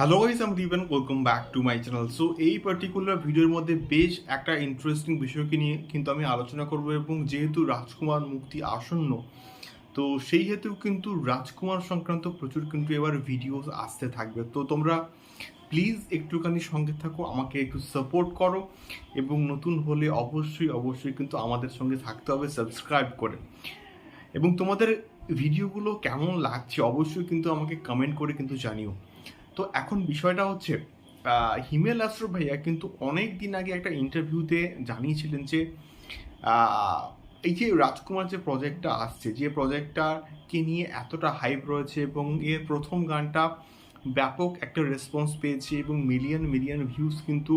Hello guys আমি Dipen welcome back to my channel so এই particular ভিডিওর মধ্যে বেশ একটা ইন্টারেস্টিং বিষয়কে নিয়ে কিন্তু আমি আলোচনা করব এবং যেহেতু রাজকুমার মুক্তি আসন্ন, তো সেই হেতু কিন্তু রাজকুমার সংক্রান্ত প্রচুর কিন্তু এবার ভিডিও আসতে থাকবে। তো তোমরা প্লিজ একটুখানি সঙ্গে থাকো, আমাকে একটু সাপোর্ট করো এবং নতুন হলে অবশ্যই অবশ্যই কিন্তু আমাদের সঙ্গে থাকতে হবে সাবস্ক্রাইব করে। এবং তোমাদের ভিডিওগুলো কেমন লাগছে অবশ্যই কিন্তু আমাকে কমেন্ট করে কিন্তু জানিও। তো এখন বিষয়টা হচ্ছে হিমেল আশ্র ভাইয়া কিন্তু অনেক দিন আগে একটা ইন্টারভিউতে জানিয়েছিলেন যে এই যে রাজকুমার যে প্রজেক্টটা আসছে, যে প্রজেক্টটাকে নিয়ে এতটা হাইপ রয়েছে এবং এর প্রথম গানটা ব্যাপক একটা রেসপন্স পেয়েছে এবং মিলিয়ন মিলিয়ন ভিউজ কিন্তু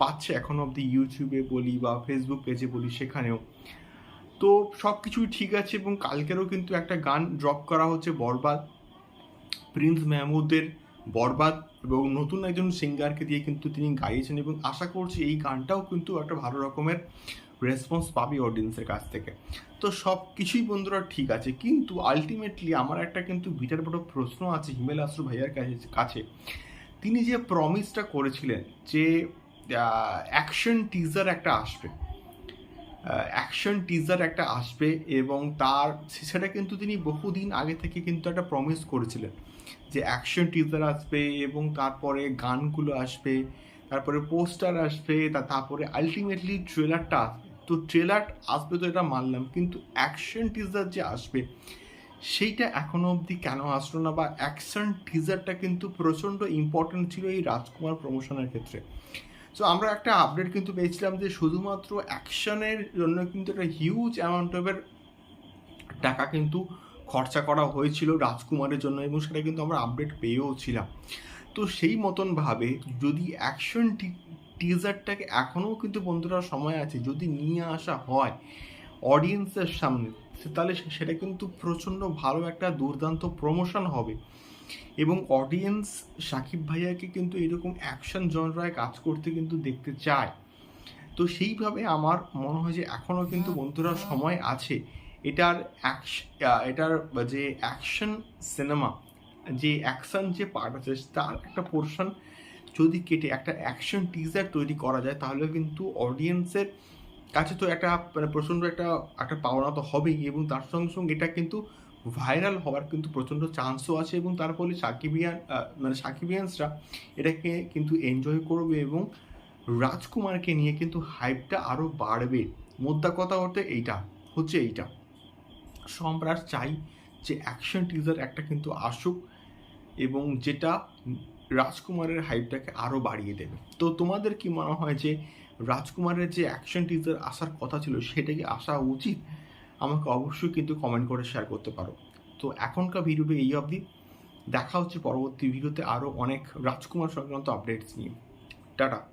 পাচ্ছে এখন অবধি ইউটিউবে বলি বা ফেসবুক পেজে বলি সেখানেও। তো সব কিছুই ঠিক আছে এবং কালকেরও কিন্তু একটা গান ড্রপ করা হচ্ছে বরবাদ। প্রিন্স মেহমুদের বরবাদ এবং নতুন একজন সিঙ্গারকে দিয়ে কিন্তু তিনি গাইয়েছেন এবং আশা করছি এই গানটাও কিন্তু একটা ভালো রকমের রেসপন্স পাবে অডিয়েন্সের কাছ থেকে। তো সব কিছুই বন্ধুরা ঠিক আছে, কিন্তু আলটিমেটলি আমার একটা কিন্তু বিটার বড় প্রশ্ন আছে হিমেল আশ্রু ভাইয়ার কাছে কাছে। তিনি যে প্রমিসটা করেছিলেন যে অ্যাকশন টিজার একটা আসবে অ্যাকশন টিজার একটা আসবে এবং তার সেটা কিন্তু তিনি বহুদিন আগে থেকে কিন্তু একটা প্রমিস করেছিলেন যে অ্যাকশন টিজার আসবে এবং তারপরে গানগুলো আসবে, তারপরে পোস্টার আসবে, তা তারপরে আলটিমেটলি ট্রেলারটা আসবে। তো ট্রেলার আসবে তো এটা মানলাম, কিন্তু অ্যাকশন টিজার যে আসবে, সেইটা এখনও অবধি কেন আসলো না বা অ্যাকশন টিজারটা কিন্তু প্রচণ্ড ইম্পর্টেন্ট ছিল এই রাজকুমার প্রমোশনের ক্ষেত্রে। সো আমরা একটা আপডেট কিন্তু পেয়েছিলাম যে শুধুমাত্র অ্যাকশনের জন্য কিন্তু একটা হিউজ অ্যামাউন্ট অফের টাকা কিন্তু খরচা করা হয়েছিল রাজকুমারের জন্য এবং সেটা কিন্তু আমরা আপডেট পেয়েও ছিলাম তো সেই মতনভাবে যদি অ্যাকশন টিজারটাকে এখনও কিন্তু বন্ধুরা সময় আছে যদি নিয়ে আসা হয় অডিয়েন্সের সামনে তাহলে সেটা কিন্তু প্রচণ্ড ভালো একটা দুর্দান্ত প্রমোশন হবে। এবং অডিয়েন্স সাকিব ভাইয়াকে কিন্তু এরকম অ্যাকশন জনরায় কাজ করতে কিন্তু দেখতে চায়। তো সেইভাবে আমার মনে হয় যে এখনও কিন্তু বন্ধুরা সময় আছে। এটার এটার যে অ্যাকশন সিনেমা যে অ্যাকশন যে পার্ট আছে, তার একটা পোর্শন যদি কেটে একটা অ্যাকশন টিজার তৈরি করা যায়, তাহলে কিন্তু অডিয়েন্সের কাছে তো একটা মানে প্রচণ্ড একটা একটা পাওনা তো হবেই এবং তার সঙ্গে সঙ্গে এটা কিন্তু ভাইরাল হওয়ার কিন্তু প্রচণ্ড চান্সও আছে এবং তার ফলে সাকিবিয়ান মানে সাকিবিয়ান্সরা এটাকে কিন্তু এনজয় করবে এবং রাজকুমারকে নিয়ে কিন্তু হাইপটা আরও বাড়বে। মোদ্দা কথা হতে এইটা, হচ্ছে এইটা। সম্রাট চাই যে অ্যাকশন টিজার একটা কিন্তু আসুক এবং যেটা রাজকুমারের হাইপটাকে আরও বাড়িয়ে দেবে। তো তোমাদের কি মনে হয় যে রাজকুমারের যে অ্যাকশন টিজার আসার কথা ছিল সেটা কি আসা উচিত? আমাকে অবশ্যই কিন্তু কমেন্ট করে শেয়ার করতে পারো। তো এখনকার ভিডিওটি এই অবধি। দেখা হচ্ছে পরবর্তী ভিডিওতে আরও অনেক রাজকুমার সংক্রান্ত আপডেটস নিয়ে। টাটা।